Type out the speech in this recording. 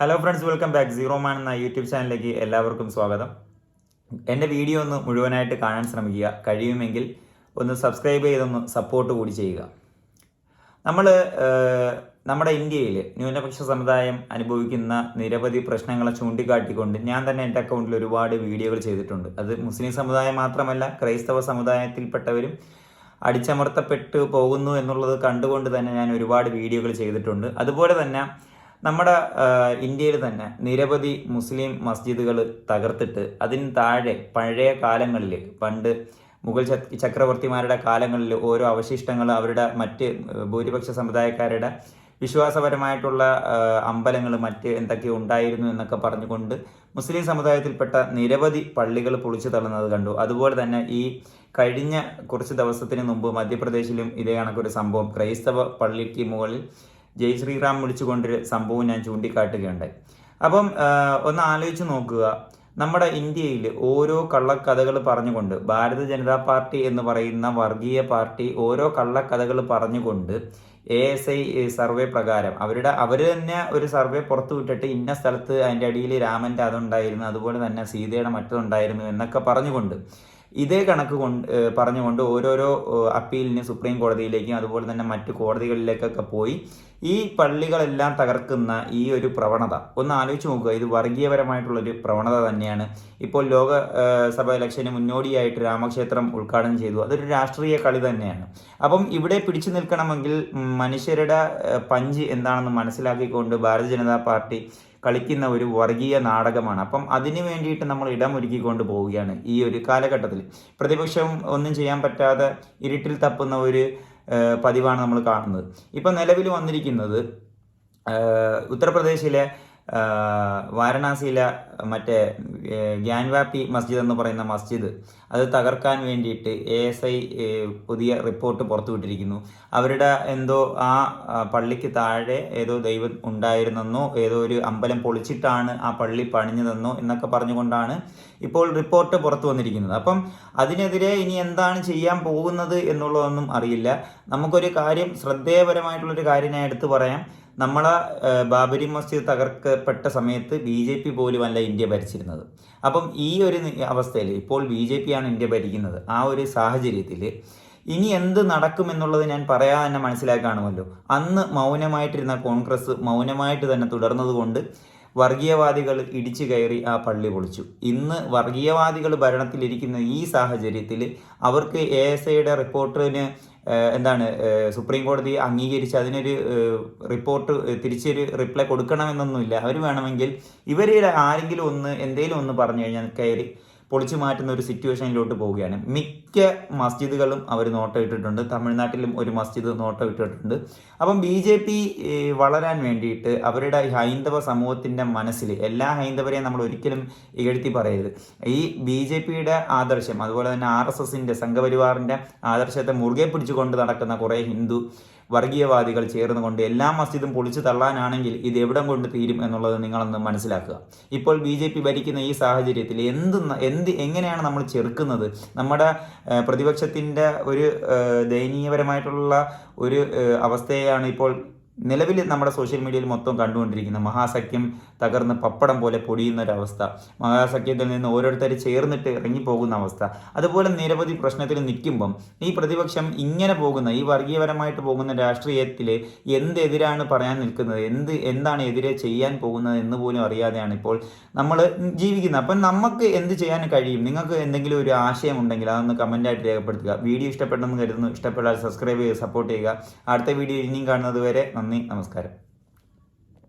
Hello friends welcome back zero man എന്ന YouTube ചാനലിലേക്ക് എല്ലാവർക്കും സ്വാഗതം. എന്റെ വീഡിയോ ഒന്ന് മുഴുവനായിട്ട് കാണാൻ ശ്രമിക്കുക. കഴിയുമെങ്കിൽ ഒന്ന് സബ്സ്ക്രൈബ് ചെയ്തൊന്ന് സപ്പോർട്ട് കൂടി ചെയ്യുക. നമ്മൾ നമ്മുടെ ഇന്ത്യയിൽ ന്യൂനപക്ഷ സമുദായം അനുഭവിക്കുന്ന നിരവധി പ്രശ്നങ്ങളെ ചൂണ്ടിക്കാട്ടിക്കൊണ്ട് ഞാൻ തന്നെ എന്റെ അക്കൗണ്ടിൽ ഒരുപാട് വീഡിയോകൾ ചെയ്തിട്ടുണ്ട്. അത് മുസ്ലിം സമുദായം മാത്രമല്ല ക്രൈസ്തവ സമുദായത്തിൽപ്പെട്ടവരും അടിച്ചമർത്തപ്പെട്ടു പോകുന്നു എന്നുള്ളത് കണ്ടുകൊണ്ട് തന്നെ ഞാൻ ഒരുപാട് വീഡിയോകൾ ചെയ്തിട്ടുണ്ട്. അതുപോലെ തന്നെ നമ്മുടെ ഇന്ത്യയിൽ തന്നെ നിരവധി മുസ്ലിം മസ്ജിദുകൾ തകർത്തിട്ട് അതിന് താഴെ പഴയ കാലങ്ങളിൽ പണ്ട് മുഗൾ ചക്രവർത്തിമാരുടെ കാലങ്ങളിൽ ഓരോ അവശിഷ്ടങ്ങൾ അവരുടെ മറ്റ് ഭൂരിപക്ഷ സമുദായക്കാരുടെ വിശ്വാസപരമായിട്ടുള്ള അമ്പലങ്ങൾ മറ്റ് എന്തൊക്കെ ഉണ്ടായിരുന്നു എന്നൊക്കെ പറഞ്ഞുകൊണ്ട് മുസ്ലിം സമുദായത്തിൽപ്പെട്ട നിരവധി പള്ളികൾ പൊളിച്ചു തള്ളുന്നത് കണ്ടു. അതുപോലെ തന്നെ ഈ കഴിഞ്ഞ കുറച്ച് ദിവസത്തിന് മുമ്പ് മധ്യപ്രദേശിലും ഇതേ കണക്കൊരു സംഭവം. ക്രൈസ്തവ പള്ളിക്ക് മുകളിൽ ജയ് ശ്രീറാം വിളിച്ചുകൊണ്ടൊരു സംഭവം ഞാൻ ചൂണ്ടിക്കാട്ടുകയുണ്ടായി. അപ്പം ഒന്ന് ആലോചിച്ച് നോക്കുക. നമ്മുടെ ഇന്ത്യയിൽ ഓരോ കള്ളക്കഥകൾ പറഞ്ഞുകൊണ്ട് ഭാരത ജനതാ പാർട്ടി എന്ന് പറയുന്ന വർഗീയ പാർട്ടി ഓരോ കള്ളക്കഥകൾ പറഞ്ഞുകൊണ്ട് എ എസ് ഐ സർവേ പ്രകാരം അവരുടെ അവർ തന്നെ ഒരു സർവേ പുറത്തു വിട്ടിട്ട് ഇന്ന സ്ഥലത്ത് അതിന്റെ അടിയിൽ രാമന്റെ അതുണ്ടായിരുന്നു അതുപോലെ തന്നെ സീതയുടെ മറ്റതുണ്ടായിരുന്നു എന്നൊക്കെ പറഞ്ഞുകൊണ്ട് ഇതേ കണക്ക് കൊണ്ട് പറഞ്ഞുകൊണ്ട് ഓരോരോ അപ്പീലിന് സുപ്രീം കോടതിയിലേക്കും അതുപോലെ തന്നെ മറ്റു കോടതികളിലേക്കൊക്കെ പോയി ഈ പള്ളികളെല്ലാം തകർക്കുന്ന ഈ ഒരു പ്രവണത. ഒന്ന് ആലോചിച്ച് നോക്കുക. ഇത് വർഗീയപരമായിട്ടുള്ളൊരു പ്രവണത തന്നെയാണ്. ഇപ്പോൾ ലോകസഭ ഇലക്ഷന് മുന്നോടിയായിട്ട് രാമക്ഷേത്രം ഉദ്ഘാടനം ചെയ്തു. അതൊരു രാഷ്ട്രീയ കളി തന്നെയാണ്. അപ്പം ഇവിടെ പിടിച്ചു നിൽക്കണമെങ്കിൽ മനുഷ്യരുടെ പഞ്ച് എന്താണെന്ന് മനസ്സിലാക്കിക്കൊണ്ട് ഭാരതീയ ജനതാ പാർട്ടി കളിക്കുന്ന ഒരു വർഗീയ നാടകമാണ്. അപ്പം അതിനു വേണ്ടിയിട്ട് നമ്മൾ ഇടമൊരുക്കിക്കൊണ്ട് പോവുകയാണ് ഈ ഒരു കാലഘട്ടത്തിൽ. പ്രതിപക്ഷം ഒന്നും ചെയ്യാൻ പറ്റാതെ ഇരുട്ടിൽ തപ്പുന്ന ഒരു പതിവാണ് നമ്മൾ കാണുന്നത്. ഇപ്പം നിലവിൽ വന്നിരിക്കുന്നത് ഉത്തർപ്രദേശിലെ വാരണാസിയിലെ മറ്റേ ഗ്യാൻവാപ്പി മസ്ജിദ് എന്ന് പറയുന്ന മസ്ജിദ് അത് തകർക്കാൻ വേണ്ടിയിട്ട് എ എസ് ഐ പുതിയ റിപ്പോർട്ട് പുറത്തുവിട്ടിരിക്കുന്നു. അവരുടെ എന്തോ ആ പള്ളിക്ക് താഴെ ഏതോ ദൈവം ഉണ്ടായിരുന്നെന്നോ ഏതോ ഒരു അമ്പലം പൊളിച്ചിട്ടാണ് ആ പള്ളി പണിഞ്ഞതെന്നോ എന്നൊക്കെ പറഞ്ഞുകൊണ്ടാണ് ഇപ്പോൾ റിപ്പോർട്ട് പുറത്തു വന്നിരിക്കുന്നത്. അപ്പം അതിനെതിരെ ഇനി എന്താണ് ചെയ്യാൻ പോകുന്നത് എന്നുള്ളതൊന്നും അറിയില്ല. നമുക്കൊരു കാര്യം ശ്രദ്ധേയപരമായിട്ടുള്ളൊരു കാര്യം ഞാൻ എടുത്തു പറയാം. നമ്മളെ ബാബരി മസ്ജിദ് തകർക്കപ്പെട്ട സമയത്ത് ബി ജെ പി പോലും അല്ല ഇന്ത്യ ഭരിച്ചിരുന്നത്. അപ്പം ഈ ഒരു അവസ്ഥയിൽ ഇപ്പോൾ ബി ജെ പി ആണ് ഇന്ത്യ ഭരിക്കുന്നത്. ആ ഒരു സാഹചര്യത്തിൽ ഇനി എന്ത് നടക്കുമെന്നുള്ളത് ഞാൻ പറയാതെ തന്നെ മനസ്സിലാക്കാണുമല്ലോ അന്ന് മൗനമായിട്ടിരുന്ന കോൺഗ്രസ് മൗനമായിട്ട് തന്നെ തുടർന്നതുകൊണ്ട് വർഗീയവാദികൾ ഇടിച്ചു കയറി ആ പള്ളി പൊളിച്ചു. ഇന്ന് വർഗീയവാദികൾ ഭരണത്തിലിരിക്കുന്ന ഈ സാഹചര്യത്തിൽ അവർക്ക് എ എസ് ഐയുടെ റിപ്പോർട്ടിന് എന്താണ് സുപ്രീം കോടതി അംഗീകരിച്ച് അതിനൊരു റിപ്പോർട്ട് തിരിച്ചൊരു റിപ്ലൈ കൊടുക്കണമെന്നൊന്നുമില്ല. അവർ വേണമെങ്കിൽ ഇവരെ ആരെങ്കിലും ഒന്ന് എന്തെങ്കിലും ഒന്ന് പറഞ്ഞു കഴിഞ്ഞാൽ കയറി പൊളിച്ചു മാറ്റുന്ന ഒരു സിറ്റുവേഷനിലോട്ട് പോവുകയാണ്. മിക്ക മസ്ജിദുകളും അവർ നോട്ടം ഇട്ടിട്ടുണ്ട് തമിഴ്നാട്ടിലും ഒരു മസ്ജിദ് നോട്ടം ഇട്ടിട്ടുണ്ട് അപ്പം ബി ജെ പി വളരാൻ വേണ്ടിയിട്ട് അവരുടെ ഹൈന്ദവ സമൂഹത്തിന്റെ മനസ്സിൽ എല്ലാ ഹൈന്ദവരെയും നമ്മൾ ഒരിക്കലും ഇകഴ്ത്തി പറയരുത്. ഈ ബി ജെ പിയുടെ ആദർശം അതുപോലെ തന്നെ ആർ എസ് എസിന്റെ സംഘപരിവാറിന്റെ ആദർശത്തെ മുറുകെ പിടിച്ചുകൊണ്ട് നടക്കുന്ന കുറേ ഹിന്ദു വർഗീയവാദികൾ ചേർന്നുകൊണ്ട് എല്ലാ മസ്ജിദും പൊളിച്ചു തള്ളാനാണെങ്കിൽ ഇത് എവിടം കൊണ്ട് തീരും എന്നുള്ളത് നിങ്ങളൊന്ന് മനസ്സിലാക്കുക. ഇപ്പോൾ ബി ജെ പി ഭരിക്കുന്ന ഈ സാഹചര്യത്തിൽ എന്ത് എന്ത് എങ്ങനെയാണ് നമ്മൾ ചെറുക്കുന്നത്? നമ്മുടെ പ്രതിപക്ഷത്തിന്റെ ഒരു ദയനീയപരമായിട്ടുള്ള ഒരു അവസ്ഥയാണ് ഇപ്പോൾ നിലവിൽ നമ്മുടെ സോഷ്യൽ മീഡിയയിൽ മൊത്തം കണ്ടുകൊണ്ടിരിക്കുന്ന മഹാസഖ്യം തകർന്ന് പപ്പടം പോലെ പൊടിയുന്ന ഒരവസ്ഥ മഹാസഖ്യത്തിൽ നിന്ന് ഓരോരുത്തർ ചേർന്നിട്ട് ഇറങ്ങിപ്പോകുന്ന അവസ്ഥ. അതുപോലെ നിരവധി പ്രശ്നത്തിൽ നിൽക്കുമ്പം ഈ പ്രതിപക്ഷം ഇങ്ങനെ പോകുന്ന ഈ വർഗീയപരമായിട്ട് പോകുന്ന രാഷ്ട്രീയത്തിൽ എന്തെതിരാണ് പറയാൻ നിൽക്കുന്നത്? എന്ത് എന്താണ് എതിരെ ചെയ്യാൻ പോകുന്നത് എന്ന് പോലും അറിയാതെയാണ് ഇപ്പോൾ നമ്മൾ ജീവിക്കുന്നത്. അപ്പം നമുക്ക് എന്ത് ചെയ്യാൻ കഴിയും? നിങ്ങൾക്ക് എന്തെങ്കിലും ഒരു ആശയം ഉണ്ടെങ്കിൽ അതൊന്ന് കമന്റായിട്ട് രേഖപ്പെടുത്തുക. വീഡിയോ ഇഷ്ടപ്പെട്ടെന്ന് കരുതുന്നു. ഇഷ്ടപ്പെട്ടാൽ സബ്സ്ക്രൈബ് ചെയ്ത് സപ്പോർട്ട് ചെയ്യുക. അടുത്ത വീഡിയോ ഇനിയും കാണുന്നത് വരെ നന്ദി നമസ്കാരം.